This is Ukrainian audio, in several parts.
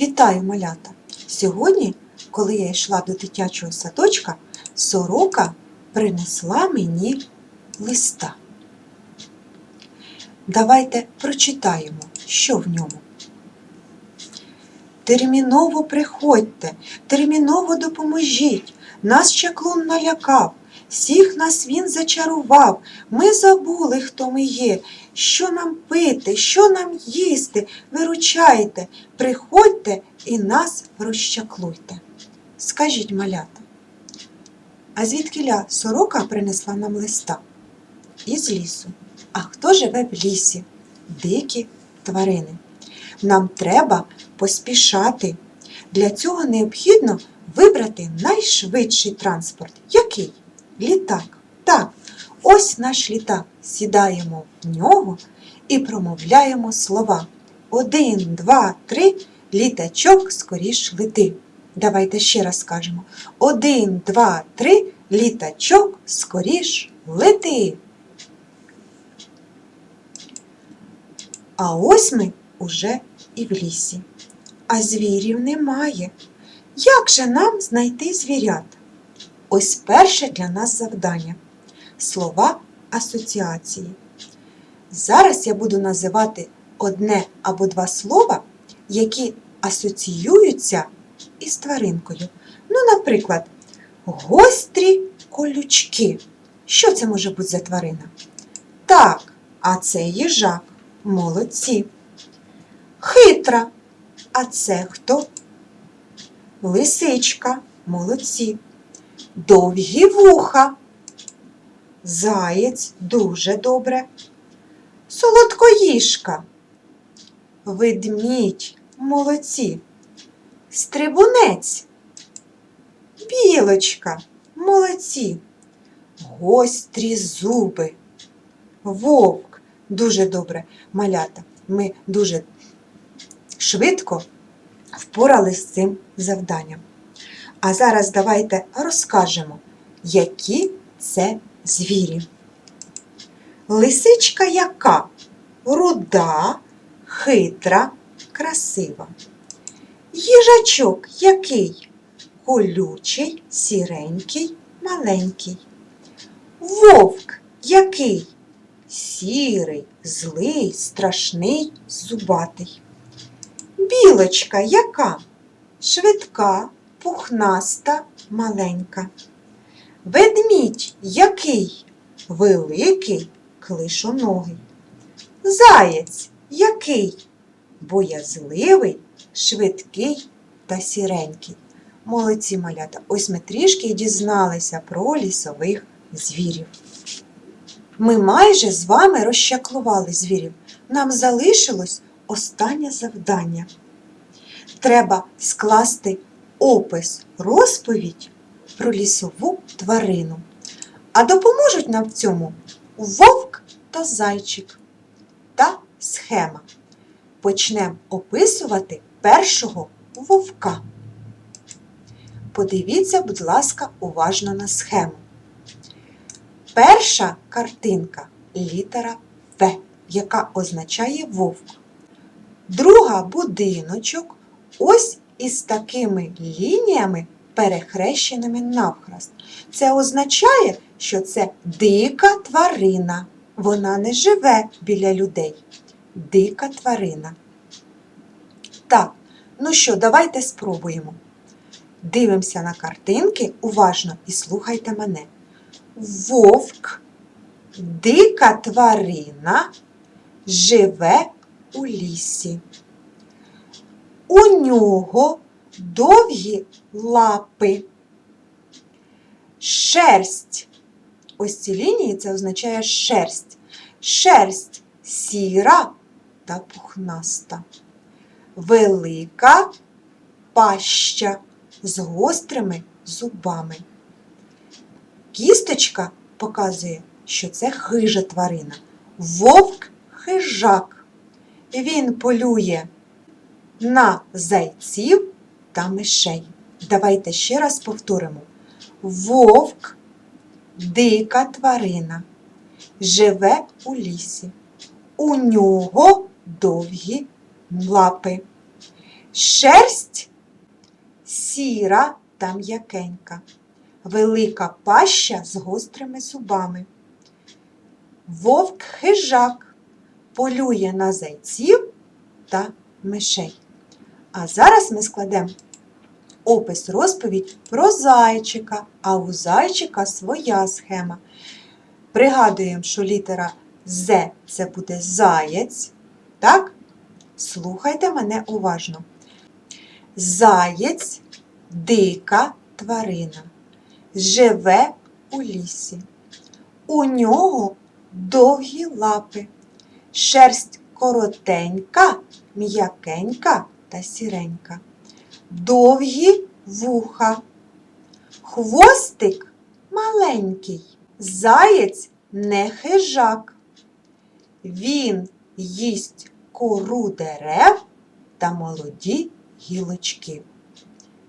Вітаю, малята! Сьогодні, коли я йшла до дитячого садочка, сорока принесла мені листа. Давайте прочитаємо, що в ньому. Терміново приходьте, терміново допоможіть. Нас чаклун налякав, всіх нас він зачарував. Ми забули, хто ми є, що нам пити, що нам їсти. Виручайте, приходьте і нас розчаклуйте. Скажіть, малята, а звідкиля сорока принесла нам листа? Із лісу. А хто живе в лісі? Дикі тварини. Нам треба поспішати. Для цього необхідно вибрати найшвидший транспорт. Який? Літак. Так, ось наш літак. Сідаємо в нього і промовляємо слова. Один, два, три, літачок скоріш лети. Давайте ще раз скажемо. Один, два, три, літачок скоріш лети. А ось ми уже і в лісі. А звірів немає. Як же нам знайти звірят? Ось перше для нас завдання слова асоціації. Зараз я буду називати одне або два слова, які асоціюються із тваринкою. Ну, наприклад, гострі колючки. Що це може бути за тварина? Так, а це їжак. Молодці. Хитра. А це хто? Лисичка. Молодці. Довгі вуха. Заєць дуже добре. Солодкоїжка. Ведмідь. Молодці. Стрибунець. Білочка. Молодці. Гострі зуби. Вовк. Дуже добре. Малята. Ми дуже швидко впоралися з цим завданням. А зараз давайте розкажемо, які це звірі. Лисичка яка? Руда, хитра, красива. Їжачок який? Колючий, сіренький, маленький. Вовк який? Сірий, злий, страшний, зубатий. Білочка яка? Швидка, пухнаста, маленька. Ведмідь який? Великий, клишоногий. Заєць який? Боязливий, швидкий та сіренький. Молодці малята, ось ми трішки дізналися про лісових звірів. Ми майже з вами розчаклували звірів. Нам залишилось останнє завдання. Треба скласти опис, розповідь про лісову тварину. А допоможуть нам в цьому вовк та зайчик та схема. Почнемо описувати першого вовка. Подивіться, будь ласка, уважно на схему. Перша картинка літера В, яка означає вовк. Друга будиночок ось із такими лініями, перехрещеними навхрест. Це означає, що це дика тварина. Вона не живе біля людей. Дика тварина. Так, ну що, давайте спробуємо. Дивимося на картинки уважно і слухайте мене. Вовк, дика тварина, живе у лісі. У нього довгі лапи, шерсть. Ось ці лінії це означає шерсть. Шерсть сіра та пухнаста. Велика паща з гострими зубами. Кісточка показує, що це хижа тварина. Вовк хижак. Він полює на зайців та мишей. Давайте ще раз повторимо. Вовк дика тварина. Живе у лісі. У нього довгі лапи. Шерсть сіра та м'якенька, велика паща з гострими зубами. Вовк хижак полює на зайців та мишей. А зараз ми складемо опис розповідь про зайчика, а у зайчика своя схема. Пригадуємо, що літера З це буде заєць. Так? Слухайте мене уважно. Заєць дика тварина. Живе у лісі. У нього довгі лапи. Шерсть коротенька, м'якенька та сіренька. Довгі вуха. Хвостик маленький. Заєць не хижак. Він їсть кору дерев та молоді гілочки.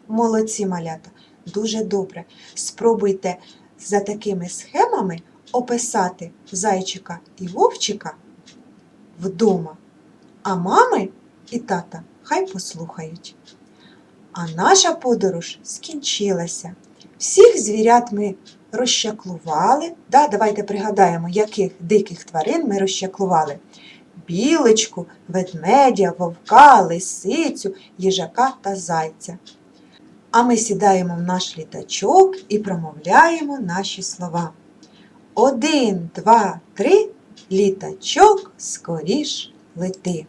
Молодці малята, дуже добре. Спробуйте за такими схемами описати зайчика і вовчика вдома, а мами і тата хай послухають. А наша подорож скінчилася. Всіх звірят ми розщаклували. Да, давайте пригадаємо, яких диких тварин ми розщаклували. Білочку, ведмедя, вовка, лисицю, їжака та зайця. А ми сідаємо в наш літачок і промовляємо наші слова. Один, два, три, літачок скоріш лети.